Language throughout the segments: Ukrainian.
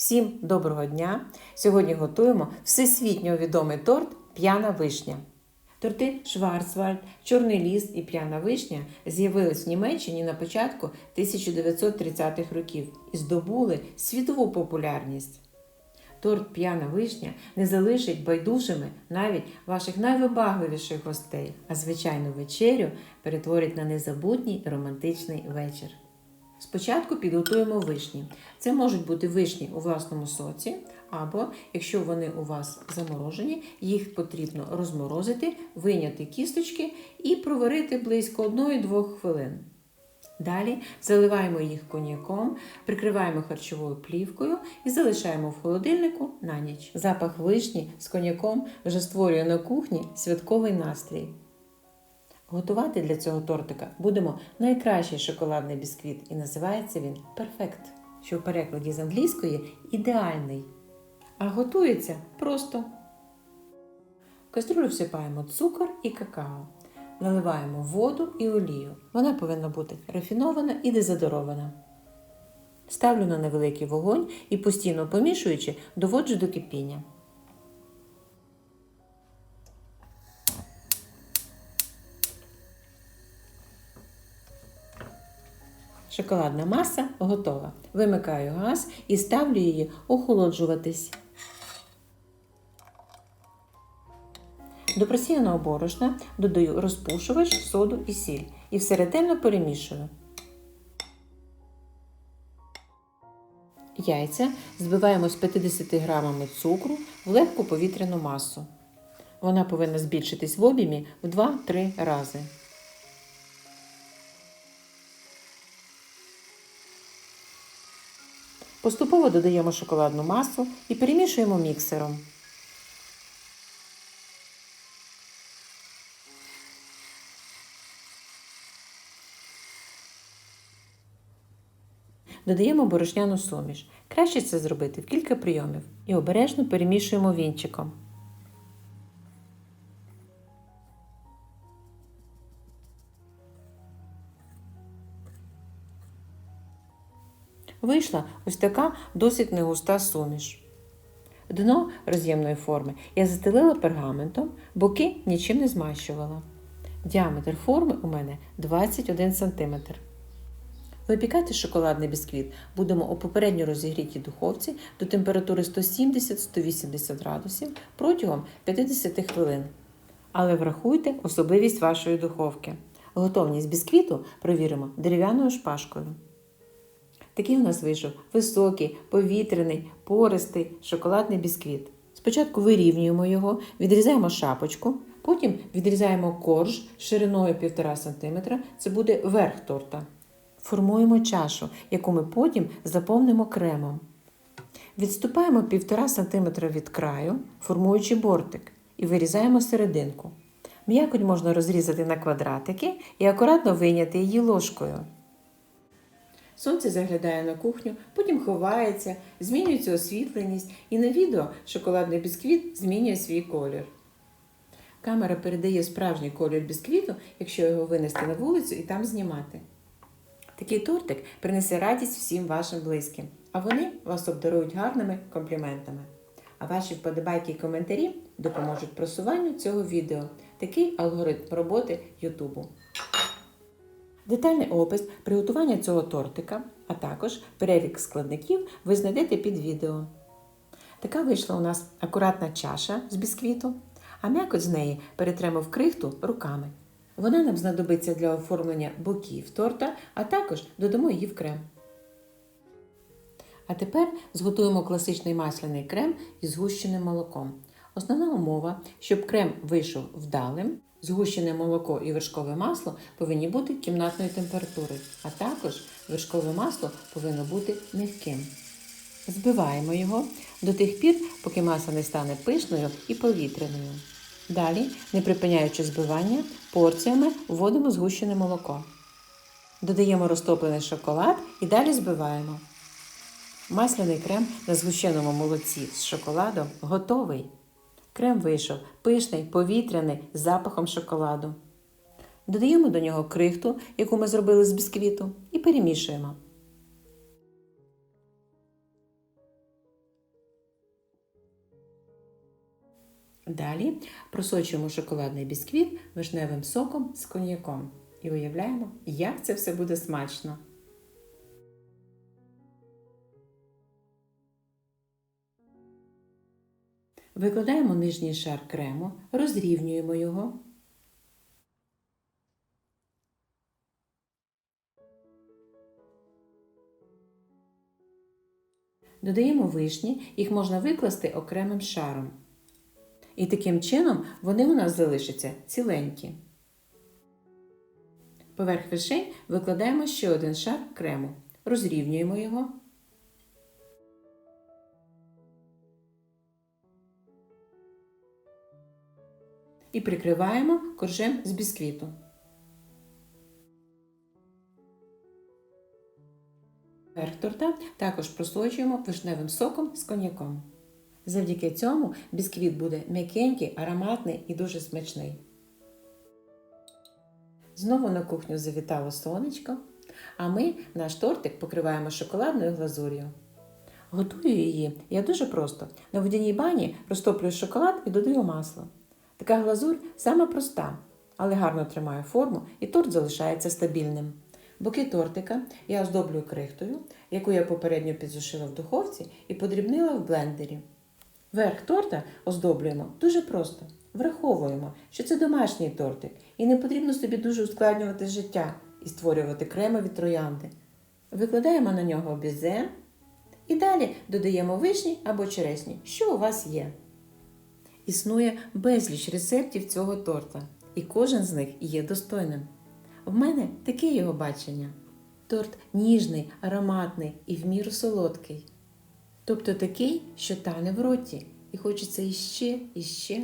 Всім доброго дня! Сьогодні готуємо всесвітньо відомий торт П'яна вишня. Торти Шварцвальд, Чорний ліс і П'яна вишня з'явились в Німеччині на початку 1930-х років і здобули світову популярність. Торт П'яна вишня не залишить байдужими навіть ваших найвибагливіших гостей, а звичайну вечерю перетворить на незабутній романтичний вечір. Спочатку підготуємо вишні. Це можуть бути вишні у власному соці, або, якщо вони у вас заморожені, їх потрібно розморозити, вийняти кісточки і проварити близько 1-2 хвилин. Далі заливаємо їх коньяком, прикриваємо харчовою плівкою і залишаємо в холодильнику на ніч. Запах вишні з коньяком вже створює на кухні святковий настрій. Готувати для цього тортика будемо найкращий шоколадний бісквіт, і називається він перфект, що в перекладі з англійської ідеальний. А готується просто. В каструлю всипаємо цукор і какао. Наливаємо воду і олію. Вона повинна бути рафінована і дезодорована. Ставлю на невеликий вогонь і постійно помішуючи, доводжу до кипіння. Шоколадна маса готова. Вимикаю газ і ставлю її охолоджуватись. До просіяного борошна додаю розпушувач, соду і сіль і все ретельно перемішую. Яйця збиваємо з 50 грамами цукру в легку повітряну масу. Вона повинна збільшитись в об'ємі в 2-3 рази. Поступово додаємо шоколадну масу і перемішуємо міксером. Додаємо борошняну суміш. Краще це зробити в кілька прийомів і обережно перемішуємо вінчиком. Вийшла ось така досить негуста суміш. Дно роз'ємної форми я застелила пергаментом, боки нічим не змащувала. Діаметр форми у мене 21 см. Випікати шоколадний бісквіт будемо у попередньо розігрітій духовці до температури 170-180 градусів протягом 50 хвилин. Але врахуйте особливість вашої духовки. Готовність бісквіту провіримо дерев'яною шпажкою. Такий у нас вийшов високий, повітряний, пористий шоколадний бісквіт. Спочатку вирівнюємо його, відрізаємо шапочку, потім відрізаємо корж шириною 1,5 см, це буде верх торта. Формуємо чашу, яку ми потім заповнимо кремом. Відступаємо 1,5 см від краю, формуючи бортик, і вирізаємо серединку. М'якоть можна розрізати на квадратики і акуратно вийняти її ложкою. Сонце заглядає на кухню, потім ховається, змінюється освітленість, і на відео шоколадний бісквіт змінює свій колір. Камера передає справжній колір бісквіту, якщо його винести на вулицю і там знімати. Такий тортик принесе радість всім вашим близьким, а вони вас обдарують гарними компліментами. А ваші вподобайки і коментарі допоможуть просуванню цього відео. Такий алгоритм роботи Ютубу. Детальний опис приготування цього тортика, а також перелік складників ви знайдете під відео. Така вийшла у нас акуратна чаша з бісквіту, а м'якоть з неї перетремо в крихту руками. Вона нам знадобиться для оформлення боків торта, а також додамо її в крем. А тепер зготуємо класичний масляний крем із згущеним молоком. Основна умова, щоб крем вийшов вдалим, згущене молоко і вершкове масло повинні бути кімнатної температури, а також вершкове масло повинно бути м'яким. Збиваємо його до тих пір, поки маса не стане пишною і повітряною. Далі, не припиняючи збивання, порціями вводимо згущене молоко. Додаємо розтоплений шоколад і далі збиваємо. Масляний крем на згущеному молоці з шоколадом готовий. Крем вийшов пишний, повітряний з запахом шоколаду. Додаємо до нього крихту, яку ми зробили з бісквіту, і перемішуємо. Далі просочуємо шоколадний бісквіт вишневим соком з коньяком і уявляємо, як це все буде смачно. Викладаємо нижній шар крему, розрівнюємо його. Додаємо вишні, їх можна викласти окремим шаром. І таким чином вони у нас залишаться ціленькі. Поверх вишень викладаємо ще один шар крему. Розрівнюємо його. І прикриваємо коржем з бісквіту. Верх торта також просочуємо вишневим соком з коньяком. Завдяки цьому бісквіт буде м'якенький, ароматний і дуже смачний. Знову на кухню завітало сонечко, а ми наш тортик покриваємо шоколадною глазур'ю. Готую її я дуже просто. На водяній бані розтоплюю шоколад і додаю масло. Така глазурь сама проста, але гарно тримає форму і торт залишається стабільним. Боки тортика я оздоблюю крихтою, яку я попередньо підсушила в духовці і подрібнила в блендері. Верх торта оздоблюємо дуже просто. Враховуємо, що це домашній тортик, і не потрібно собі дуже ускладнювати життя і створювати кремові троянди. Викладаємо на нього бізе і далі додаємо вишні або чересні, що у вас є. Існує безліч рецептів цього торта, і кожен з них є достойним. В мене таке його бачення. Торт ніжний, ароматний і в міру солодкий. Тобто такий, що тане в роті, і хочеться іще, іще.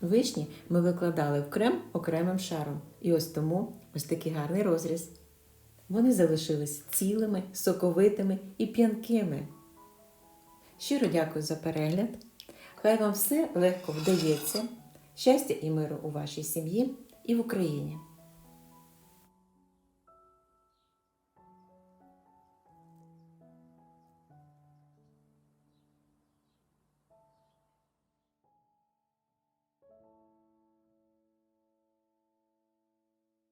Вишні ми викладали в крем окремим шаром, і ось тому ось такий гарний розріз. Вони залишились цілими, соковитими і п'янкими. Щиро дякую за перегляд. Хай вам все легко вдається. Щастя і миру у вашій сім'ї і в Україні.